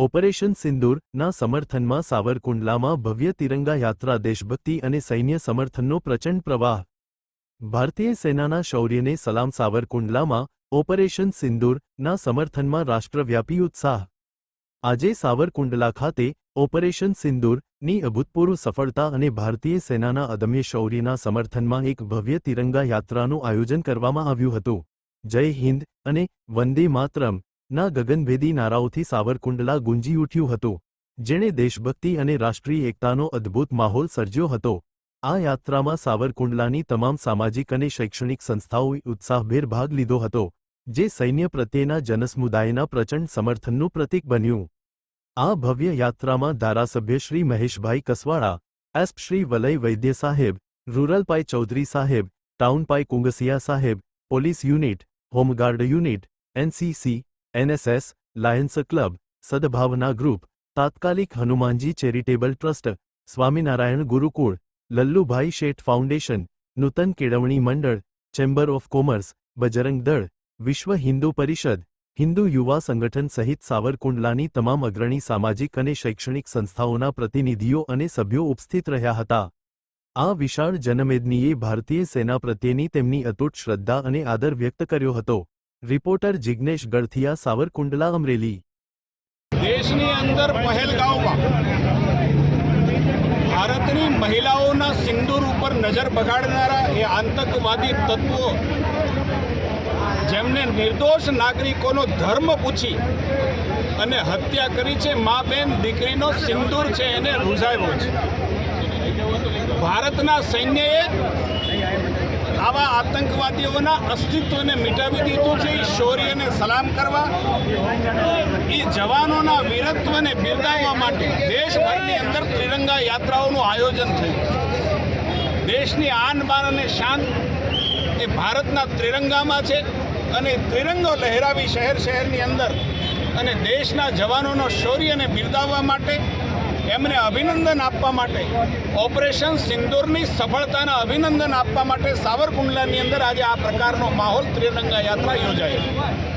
Operation સિંદૂરના સમર્થનમાં સાવરકુંડલામાં ભવ્ય તિરંગા યાત્રા, દેશભક્તિ અને સૈન્ય સમર્થનનો પ્રચંડ પ્રવાહ. ભારતીય સેનાના શૌર્યને સલામ સાવરકુંડલામાં ઓપરેશન સિંદૂરના સમર્થનમાં રાષ્ટ્રવ્યાપી ઉત્સાહ. આજે સાવરકુંડલા ખાતે ઓપરેશન સિંદૂરની અભૂતપૂર્વ સફળતા અને ભારતીય સેનાના અદમ્ય શૌર્યના સમર્થનમાં એક ભવ્ય તિરંગા યાત્રાનું આયોજન કરવામાં આવ્યું હતું. જય હિન્દ અને વંદે માતરમ. ના ગગનભેદી નારાઓથી સાવરકુંડલા ગુંજી ઉઠ્યું હતું, જેણે દેશભક્તિ અને રાષ્ટ્રીય એકતાનો અદ્ભુત માહોલ સર્જ્યો હતો. આ યાત્રામાં સાવરકુંડલાની તમામ સામાજિક અને શૈક્ષણિક સંસ્થાઓએ ઉત્સાહભેર ભાગ લીધો હતો, જે સૈન્ય પ્રત્યેના જનસમુદાયના પ્રચંડ સમર્થનનું પ્રતીક બન્યું. આ ભવ્ય યાત્રામાં ધારાસભ્ય શ્રી મહેશભાઈ કસવાળા એસપ શ્રી વલય વૈદ્ય સાહેબ, રૂરલ પાય ચૌધરી સાહેબ ટાઉનપાઈ કુંગસિયા સાહેબ, police unit, home guard unit NCC NSS lions club Sadbhavana group તાત્કાલિક Hanumanji charitable trust Swaminarayan Gurukul Lallubhai Sheth foundation નૂતન કેળવણી મંડળ ચેમ્બર ઓફ કોમર્સ બજરંગ દળ વિશ્વ હિન્દુ પરિષદ હિન્દુ યુવા સંગઠન સહિત સાવરકુંડલાની તમામ અગ્રણી સામાજિક અને શૈક્ષણિક સંસ્થાઓના પ્રતિનિધિઓ અને સભ્યો ઉપસ્થિત રહ્યા હતા આ વિશાળ જનમેદનીએ ભારતીય સેના પ્રત્યેની તેમની અતૂટ શ્રદ્ધા અને આદર વ્યક્ત કર્યો હતો રિપોર્ટર જિગ્નેશ ગળથિયા, સાવરકુંડલા, અમરેલી. દેશની અંદર પહેલગાંવમાં ભારતની મહિલાઓના સિંદૂર ઉપર નજર બગાડનારા એ આતંકવાદી તત્વો, જેમને નિર્દોષ નાગરિકોનો ધર્મ પૂછી અને હત્યા કરી છે, મા બેન દીકરીનો સિંદૂર છે, એને રૂઝાવ્યો છે. ભારતના સૈન્યએ આવા આતંકવાદીઓના અસ્તિત્વને મિટાવી દીધું છે. એ શૌર્યને સલામ કરવા એ જવાનોના વીરત્વને બિરદાવવા માટે દેશભરની અંદર ત્રિરંગા યાત્રાઓનું આયોજન થયું. દેશની આન બાન અને શાન એ ભારતના ત્રિરંગામાં છે અને ત્રિરંગો લહેરાવી શહેર શહેરની અંદર અને દેશના જવાનોનો શૌર્યને બિરદાવવા માટે એમને અભિનંદન આપવા માટે ઓપરેશન સિંદૂરની સફળતાના અભિનંદન આપવા માટે સાવરકુંડલાની અંદર આજે આ પ્રકારનો માહોલ ત્રિરંગા યાત્રા યોજાઈ